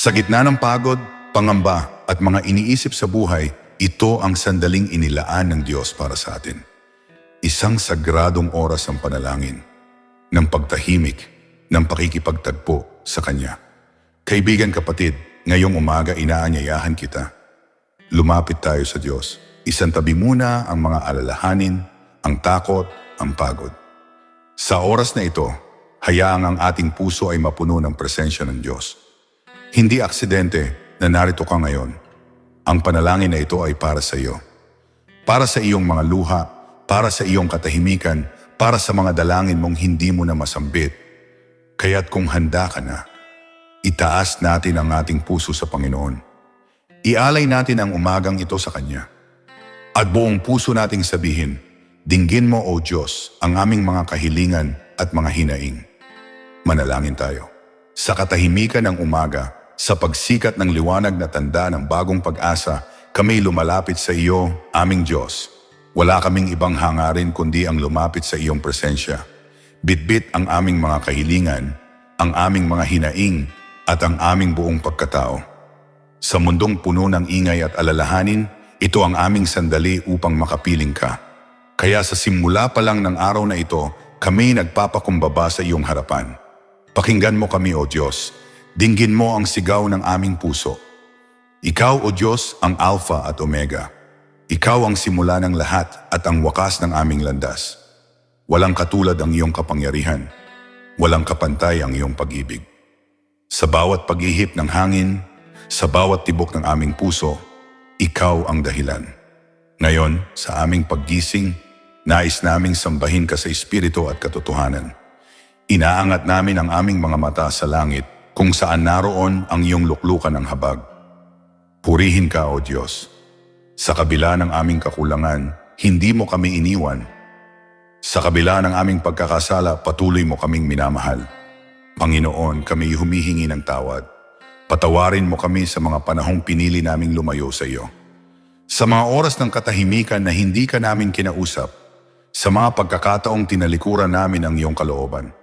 Sa gitna ng pagod, pangamba at mga iniisip sa buhay, ito ang sandaling inilaan ng Diyos para sa atin. Isang sagradong oras ang panalangin, ng pagtahimik, ng pakikipagtagpo sa Kanya. Kaibigan kapatid, ngayong umaga inaanyayahan kita. Lumapit tayo sa Diyos. Isantabi muna ang mga alalahanin, ang takot, ang pagod. Sa oras na ito, hayaang ang ating puso ay mapuno ng presensya ng Diyos. Hindi aksidente na narito ka ngayon. Ang panalangin na ito ay para sa iyo. Para sa iyong mga luha, para sa iyong katahimikan, para sa mga dalangin mong hindi mo na masambit. Kaya't kung handa ka na, itaas natin ang ating puso sa Panginoon. Ialay natin ang umagang ito sa Kanya. At buong puso nating sabihin, Dinggin mo, O Diyos, ang aming mga kahilingan at mga hinaing. Manalangin tayo. Sa katahimikan ng umaga, sa pagsikat ng liwanag na tanda ng bagong pag-asa, kami lumalapit sa iyo, aming Diyos. Wala kaming ibang hangarin kundi ang lumapit sa iyong presensya. Bitbit ang aming mga kahilingan, ang aming mga hinaing, at ang aming buong pagkatao. Sa mundong puno ng ingay at alalahanin, ito ang aming sandali upang makapiling ka. Kaya sa simula pa lang ng araw na ito, kami nagpapakumbaba sa iyong harapan. Pakinggan mo kami, O Diyos. Dinggin mo ang sigaw ng aming puso. Ikaw, O Diyos, ang Alpha at Omega. Ikaw ang simula ng lahat at ang wakas ng aming landas. Walang katulad ang iyong kapangyarihan. Walang kapantay ang iyong pag-ibig. Sa bawat pag-ihip ng hangin, sa bawat tibok ng aming puso, ikaw ang dahilan. Ngayon, sa aming paggising, nais naming sambahin ka sa Espiritu at katotohanan. Inaangat namin ang aming mga mata sa langit kung saan naroon ang iyong luklukan ng habag. Purihin ka, O Diyos. Sa kabila ng aming kakulangan, hindi mo kami iniwan. Sa kabila ng aming pagkakasala, patuloy mo kaming minamahal. Panginoon, kami humihingi ng tawad. Patawarin mo kami sa mga panahong pinili naming lumayo sa iyo. Sa mga oras ng katahimikan na hindi ka namin kinausap, sa mga pagkakataong tinalikuran namin ang iyong kalooban,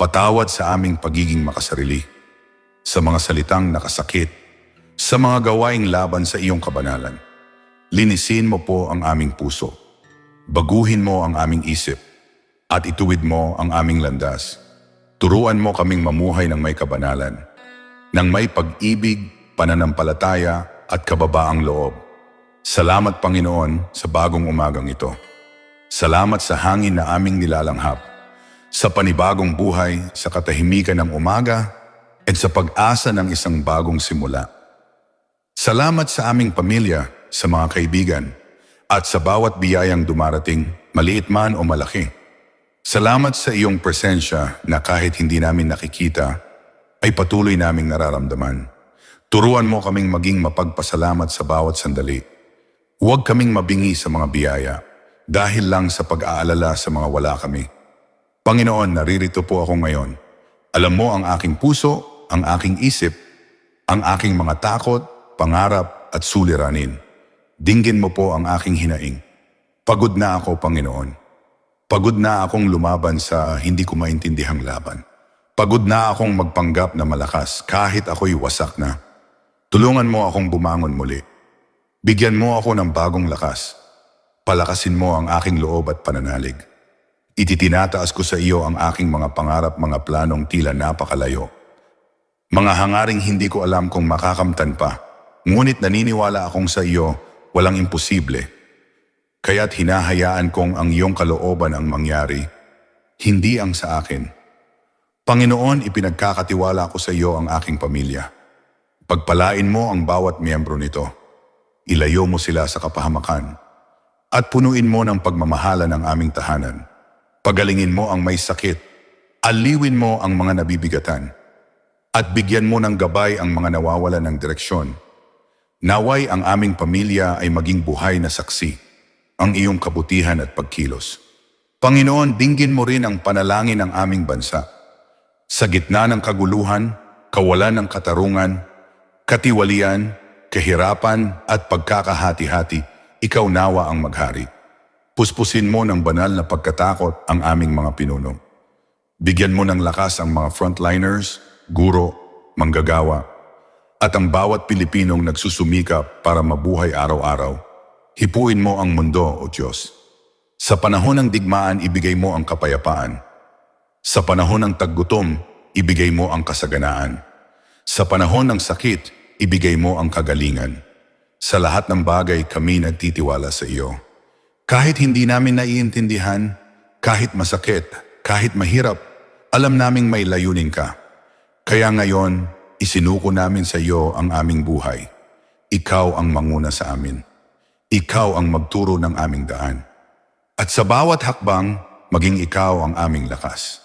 patawad sa aming pagiging makasarili, sa mga salitang nakasakit, sa mga gawaing laban sa iyong kabanalan. Linisin mo po ang aming puso. Baguhin mo ang aming isip at ituwid mo ang aming landas. Turuan mo kaming mamuhay ng may kabanalan, ng may pag-ibig, pananampalataya at kababaang loob. Salamat Panginoon sa bagong umagang ito. Salamat sa hangin na aming nilalanghap, sa panibagong buhay, sa katahimikan ng umaga, at sa pag-asa ng isang bagong simula. Salamat sa aming pamilya, sa mga kaibigan, at sa bawat biyayang dumarating, maliit man o malaki. Salamat sa iyong presensya na kahit hindi namin nakikita, ay patuloy naming nararamdaman. Turuan mo kaming maging mapagpasalamat sa bawat sandali. Huwag kaming mabingi sa mga biyaya dahil lang sa pag-aalala sa mga wala kami. Panginoon, naririto po ako ngayon. Alam mo ang aking puso, ang aking isip, ang aking mga takot, pangarap at suliranin. Dinggin mo po ang aking hinaing. Pagod na ako, Panginoon. Pagod na akong lumaban sa hindi ko maintindihang laban. Pagod na akong magpanggap na malakas kahit ako'y wasak na. Tulungan mo akong bumangon muli. Bigyan mo ako ng bagong lakas. Palakasin mo ang aking loob at pananalig. Ititinataas ko sa iyo ang aking mga pangarap, mga planong tila napakalayo. Mga hangaring hindi ko alam kung makakamtan pa. Ngunit naniniwala akong sa iyo, walang imposible. Kaya't hinahayaan kong ang iyong kalooban ang mangyari, hindi ang sa akin. Panginoon, ipinagkakatiwala ko sa iyo ang aking pamilya. Pagpalain mo ang bawat miyembro nito. Ilayo mo sila sa kapahamakan. At punuin mo ng pagmamahala ng aming tahanan. Pagalingin mo ang may sakit. Aliwin mo ang mga nabibigatan. At bigyan mo ng gabay ang mga nawawala ng direksyon. Naway ang aming pamilya ay maging buhay na saksi, ang iyong kabutihan at pagkilos. Panginoon, dinggin mo rin ang panalangin ng aming bansa. Sa gitna ng kaguluhan, kawalan ng katarungan, katiwalian, kahirapan at pagkakahati-hati, ikaw nawa ang maghari. Puspusin mo ng banal na pagkatakot ang aming mga pinuno. Bigyan mo ng lakas ang mga frontliners, guro, manggagawa, at ang bawat Pilipinong nagsusumikap para mabuhay araw-araw. Hipuin mo ang mundo, O Diyos. Sa panahon ng digmaan, ibigay mo ang kapayapaan. Sa panahon ng taggutom, ibigay mo ang kasaganaan. Sa panahon ng sakit, ibigay mo ang kagalingan. Sa lahat ng bagay kami nagtitiwala sa iyo. Kahit hindi namin naiintindihan, kahit masakit, kahit mahirap, alam naming may layunin ka. Kaya ngayon, isinuko namin sa iyo ang aming buhay. Ikaw ang manguna sa amin. Ikaw ang magturo ng aming daan. At sa bawat hakbang, maging ikaw ang aming lakas.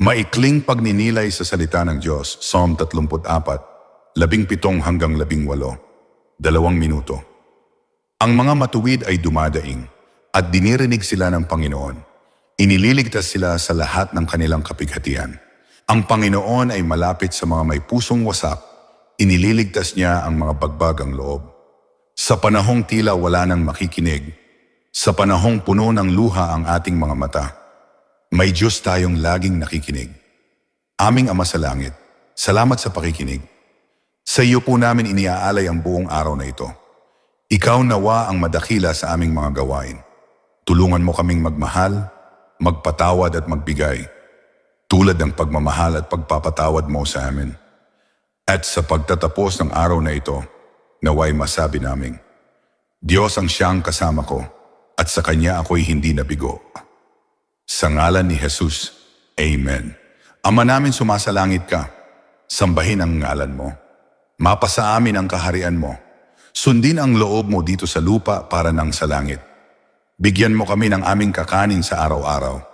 Maikling pagninilay sa salita ng Diyos, Psalm 34, 17 hanggang 18, dalawang minuto. Ang mga matuwid ay dumadaing at dinirinig sila ng Panginoon. Inililigtas sila sa lahat ng kanilang kapighatian. Ang Panginoon ay malapit sa mga may pusong wasak, inililigtas niya ang mga bagbagang loob. Sa panahong tila wala nang makikinig, sa panahong puno ng luha ang ating mga mata, may Diyos tayong laging nakikinig. Aming Ama sa Langit, salamat sa pakikinig. Sa iyo po namin iniaalay ang buong araw na ito. Ikaw nawa ang madakila sa aming mga gawain. Tulungan mo kaming magmahal, magpatawad at magbigay, tulad ng pagmamahal at pagpapatawad mo sa amin. At sa pagtatapos ng araw na ito, naway masabi naming, Diyos ang siyang kasama ko at sa Kanya ako'y hindi nabigo. Sa ngalan ni Jesus, Amen. Ama namin sumasalangit ka, sambahin ang ngalan mo. Mapasa amin ang kaharian mo. Sundin ang loob mo dito sa lupa para nang sa langit. Bigyan mo kami ng aming kakanin sa araw-araw.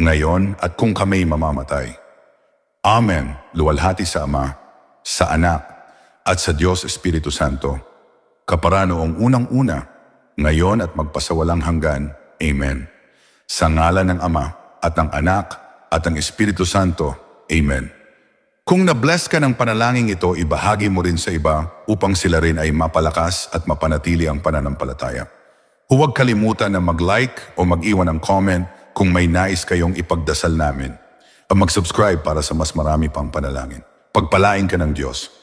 ngayon at kung kami mamamatay. Amen. Luwalhati sa Ama, sa Anak, at sa Diyos Espiritu Santo. Kapara noong unang-una, ngayon at magpasawalang hanggan. Amen. Sa ngalan ng Ama, at ng Anak, at ng Espiritu Santo. Amen. Kung na-bless ka ng panalangin ito, ibahagi mo rin sa iba upang sila rin ay mapalakas at mapanatili ang pananampalataya. Huwag kalimutan na mag-like o mag-iwan ng comment kung may nais kayong ipagdasal namin. Mag-subscribe para sa mas marami pang panalangin. Pagpalain ka ng Diyos.